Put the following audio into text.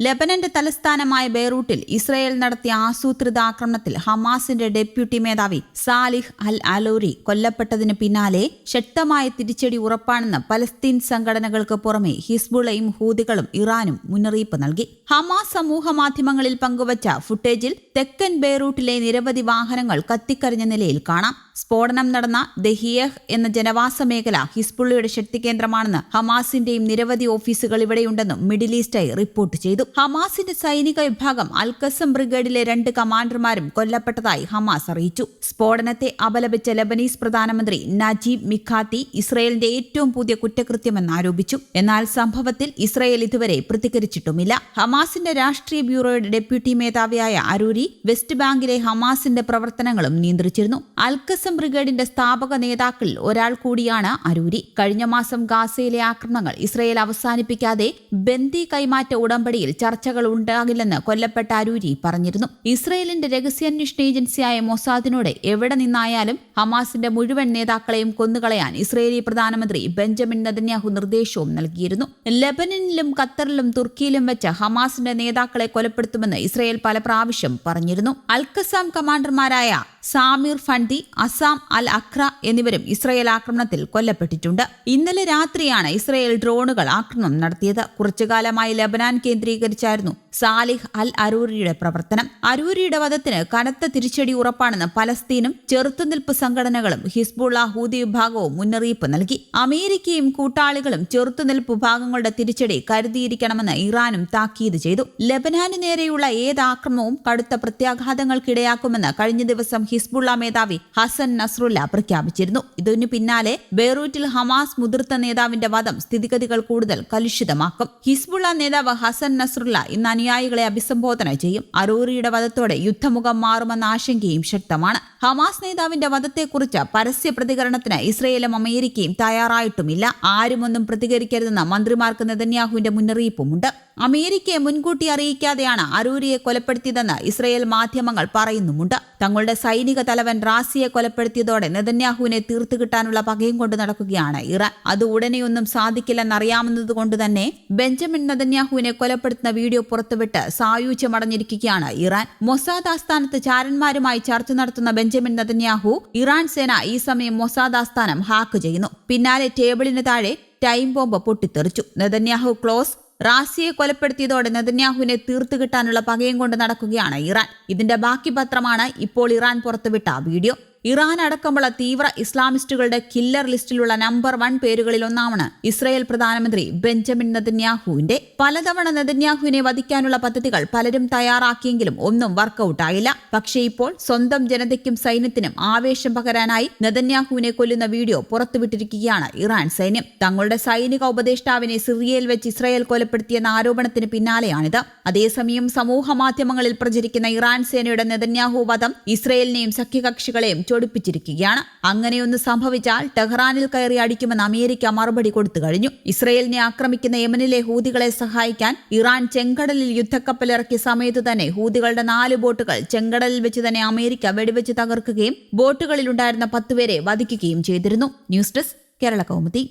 ലെബനന്റെ തലസ്ഥാനമായ ബെയ്റൂട്ടിൽ ഇസ്രായേൽ നടത്തിയ ആസൂത്രിത ആക്രമണത്തിൽ ഹമാസിന്റെ ഡെപ്യൂട്ടി മേധാവി സാലിഹ് അൽ അലൂരി കൊല്ലപ്പെട്ടതിന് പിന്നാലെ ശക്തമായ തിരിച്ചടി ഉറപ്പാണെന്ന് പലസ്തീൻ സംഘടനകൾക്ക് പുറമെ ഹിസ്ബുളയും ഹൂതികളും ഇറാനും മുന്നറിയിപ്പ് നൽകി. ഹമാസ് സമൂഹ മാധ്യമങ്ങളിൽ പങ്കുവച്ച ഫുട്ടേജിൽ തെക്കൻ ബെയ്റൂട്ടിലെ നിരവധി വാഹനങ്ങൾ കത്തിക്കരിഞ്ഞ നിലയിൽ കാണാം. സ്ഫോടനം നടന്ന ദഹിയഹ് എന്ന ജനവാസ മേഖല ഹിസ്ബുള്ളയുടെ ശക്തി കേന്ദ്രമാണെന്ന് ഹമാസിന്റെയും നിരവധി ഓഫീസുകൾ ഇവിടെയുണ്ടെന്നും മിഡിൽ ഈസ്റ്റായി റിപ്പോർട്ട് ചെയ്തു. ഹമാസിന്റെ സൈനിക വിഭാഗം അൽക്കസം ബ്രിഗേഡിലെ രണ്ട് കമാൻഡർമാരും കൊല്ലപ്പെട്ടതായി ഹമാസ് അറിയിച്ചു. സ്ഫോടനത്തെ അപലപിച്ച ലബനീസ് പ്രധാനമന്ത്രി നജീബ് മിഖാത്തി ഇസ്രയേലിന്റെ ഏറ്റവും പുതിയ കുറ്റകൃത്യമെന്ന് ആരോപിച്ചു. എന്നാൽ സംഭവത്തിൽ ഇസ്രയേൽ ഇതുവരെ പ്രതികരിച്ചിട്ടുമില്ല. ഹമാസിന്റെ രാഷ്ട്രീയ ബ്യൂറോയുടെ ഡെപ്യൂട്ടി മേധാവിയായ അരൂരി വെസ്റ്റ് ബാങ്കിലെ ഹമാസിന്റെ പ്രവർത്തനങ്ങളും നിയന്ത്രിച്ചിരുന്നു. അൽക്കസം ബ്രിഗേഡിന്റെ സ്ഥാപക നേതാക്കളിൽ ഒരാൾ കൂടിയാണ് അരൂരി. കഴിഞ്ഞ മാസം ഗാസയിലെ ആക്രമണങ്ങൾ ഇസ്രയേൽ അവസാനിപ്പിക്കാതെ ബന്ദി കൈമാറ്റ ഉടമ്പടിയിൽ ചർച്ചകൾ ഉണ്ടാകില്ലെന്ന് കൊല്ലപ്പെട്ട അരൂരി പറഞ്ഞിരുന്നു. ഇസ്രയേലിന്റെ രഹസ്യാന്വേഷണ ഏജൻസിയായ മൊസാദിനോട് എവിടെ നിന്നായാലും ഹമാസിന്റെ മുഴുവൻ നേതാക്കളെയും കൊന്നുകളയാൻ ഇസ്രയേലി പ്രധാനമന്ത്രി ബെഞ്ചമിൻ നദന്യാഹു നിർദ്ദേശവും നൽകിയിരുന്നു. ലെബനനിലും ഖത്തറിലും തുർക്കിയിലും വെച്ച് ഹമാസിന്റെ നേതാക്കളെ കൊലപ്പെടുത്തുമെന്ന് ഇസ്രയേൽ പല പ്രാവശ്യം പറഞ്ഞിരുന്നു. Al Qassam കമാൻഡർമാരായ Samir Fundi Azzam al Akhra എന്നിവരും ഇസ്രയേൽ ആക്രമണത്തിൽ കൊല്ലപ്പെട്ടിട്ടുണ്ട്. ഇന്നലെ രാത്രിയാണ് ഇസ്രയേൽ ഡ്രോണുകൾ ആക്രമണം നടത്തിയത്. കുറച്ചുകാലമായി ലബനാൻ കേന്ദ്രീകരിച്ചായിരുന്നു സാലിഹ് അൽ അരൂരിയുടെ പ്രവർത്തനം. അരൂരിയുടെ വധത്തിന് കനത്ത തിരിച്ചടി ഉറപ്പാണെന്ന് പലസ്തീനും ചെറുത്തുനിൽപ്പ് സംഘടനകളും ഹിസ്ബുള്ള ഹൂതി വിഭാഗവും മുന്നറിയിപ്പ് നൽകി. അമേരിക്കയും കൂട്ടാളികളും ചെറുത്തുനിൽപ്പ് വിഭാഗങ്ങളുടെ തിരിച്ചടി കരുതിയിരിക്കണമെന്ന് ഇറാനും താക്കീത് ചെയ്തു. ലബനാന് നേരെയുള്ള ഏത് ആക്രമണവും കടുത്ത പ്രത്യാഘാതങ്ങൾക്കിടയാക്കുമെന്ന് കഴിഞ്ഞ ദിവസം ഹിസ്ബുള്ള മേധാവി ഹസൻ നസ്രുല്ല പ്രഖ്യാപിച്ചിരുന്നു. ഇതിനു പിന്നാലെ ബെയ്റൂറ്റിൽ ഹമാസ് മുതിർത്ത നേതാവിന്റെ വധം സ്ഥിതിഗതികൾ കൂടുതൽ കലുഷിതമാക്കും. ഹിസ്ബുള്ള നേതാവ് ഹസൻ നസ്രുല്ല ഇന്ന് അനുയായികളെ അഭിസംബോധന ചെയ്യും. അറൂറിയുടെ വധത്തോടെ യുദ്ധമുഖം മാറുമെന്ന ആശങ്കയും ശക്തമാണ്. ഹമാസ് നേതാവിന്റെ വധത്തെക്കുറിച്ച് പരസ്യ പ്രതികരണത്തിന് ഇസ്രയേലും അമേരിക്കയും തയ്യാറായിട്ടുമില്ല. ആരുമൊന്നും പ്രതികരിക്കരുതെന്ന് മന്ത്രിമാർക്ക് നെതന്യാഹുവിന്റെ മുന്നറിയിപ്പുമുണ്ട്. അമേരിക്കയെ മുൻകൂട്ടി അറിയിക്കാതെയാണ് അരൂരിയെ കൊലപ്പെടുത്തിയതെന്ന് ഇസ്രയേൽ മാധ്യമങ്ങൾ പറയുന്നുമുണ്ട്. തങ്ങളുടെ സൈനിക തലവൻ റാസിയെ കൊലപ്പെടുത്തിയതോടെ നെതന്യാഹുവിനെ തീർത്തു കിട്ടാനുള്ള പകയും കൊണ്ട് നടക്കുകയാണ് ഇറാൻ. അത് ഉടനെയൊന്നും സാധിക്കില്ലെന്നറിയാമെന്നതുകൊണ്ട് തന്നെ ബെഞ്ചമിൻ നെതന്യാഹുവിനെ കൊലപ്പെടുത്തുന്ന വീഡിയോ പുറത്തുവിട്ട് സായുജ്യമടഞ്ഞിരിക്കുകയാണ് ഇറാൻ. മൊസാദ് ആസ്ഥാനത്ത് ചാരന്മാരുമായി ചർച്ച നടത്തുന്ന ബെഞ്ചമിൻ നെതന്യാഹു ഇറാൻ സേന ഈ സമയം മൊസാദ് ആസ്ഥാനം ഹാക്ക് ചെയ്യുന്നു. പിന്നാലെ ടേബിളിന് താഴെ ടൈം ബോംബ് പൊട്ടിത്തെറിച്ചു. നെതന്യാഹു ക്ലോസ് റാസിയെ കൊലപ്പെടുത്തിയതോടെ നെതന്യാഹുവിനെ തീർത്തു കിട്ടാനുള്ള പകയും കൊണ്ട് നടക്കുകയാണ് ഇറാൻ. ഇതിന്റെ ബാക്കി പത്രമാണ് ഇപ്പോൾ ഇറാൻ പുറത്തുവിട്ട വീഡിയോ. ഇറാൻ അടക്കമുള്ള തീവ്ര ഇസ്ലാമിസ്റ്റുകളുടെ കില്ലർ ലിസ്റ്റിലുള്ള നമ്പർ വൺ പേരുകളിൽ ഒന്നാണ് ഇസ്രായേൽ പ്രധാനമന്ത്രി ബെഞ്ചമിൻ നെതന്യാഹുവിന്റെ പലതവണ നെതന്യാഹുവിനെ വധിക്കാനുള്ള പദ്ധതികൾ പലരും തയ്യാറാക്കിയെങ്കിലും ഒന്നും വർക്കൌട്ട് ആയില്ല. പക്ഷേ ഇപ്പോൾ സ്വന്തം ജനതയ്ക്കും സൈന്യത്തിനും ആവേശം പകരാനായി നെതന്യാഹുവിനെ കൊല്ലുന്ന വീഡിയോ പുറത്തുവിട്ടിരിക്കുകയാണ് ഇറാൻ സൈന്യം. തങ്ങളുടെ സൈനിക ഉപദേഷ്ടാവിനെ സിറിയയിൽ വെച്ച് ഇസ്രായേൽ കൊലപ്പെടുത്തിയെന്ന ആരോപണത്തിന് പിന്നാലെയാണിത്. അതേസമയം സമൂഹ മാധ്യമങ്ങളിൽ പ്രചരിക്കുന്ന ഇറാൻ സേനയുടെ നെതന്യാഹു വധം ഇസ്രയേലിനെയും സഖ്യകക്ഷികളെയും ചൊടിപ്പിച്ചിരിക്കുകയാണ് അങ്ങനെയൊന്ന് സംഭവിച്ചാൽ ടെഹ്റാനിൽ കയറി അടിക്കുമെന്ന് അമേരിക്ക മറുപടി കൊടുത്തു കഴിഞ്ഞു. ഇസ്രയേലിനെ ആക്രമിക്കുന്ന യമനിലെ ഹൂതികളെ സഹായിക്കാൻ ഇറാൻ ചെങ്കടലിൽ യുദ്ധക്കപ്പലിറക്കിയ സമയത്ത് തന്നെ ഹൂതികളുടെ നാല് ബോട്ടുകൾ ചെങ്കടലിൽ വെച്ച് തന്നെ അമേരിക്ക വെടിവെച്ച് തകർക്കുകയും ബോട്ടുകളിലുണ്ടായിരുന്ന പത്തുപേരെ വധിക്കുകയും ചെയ്തിരുന്നു. News desk Kerala Kaumudi.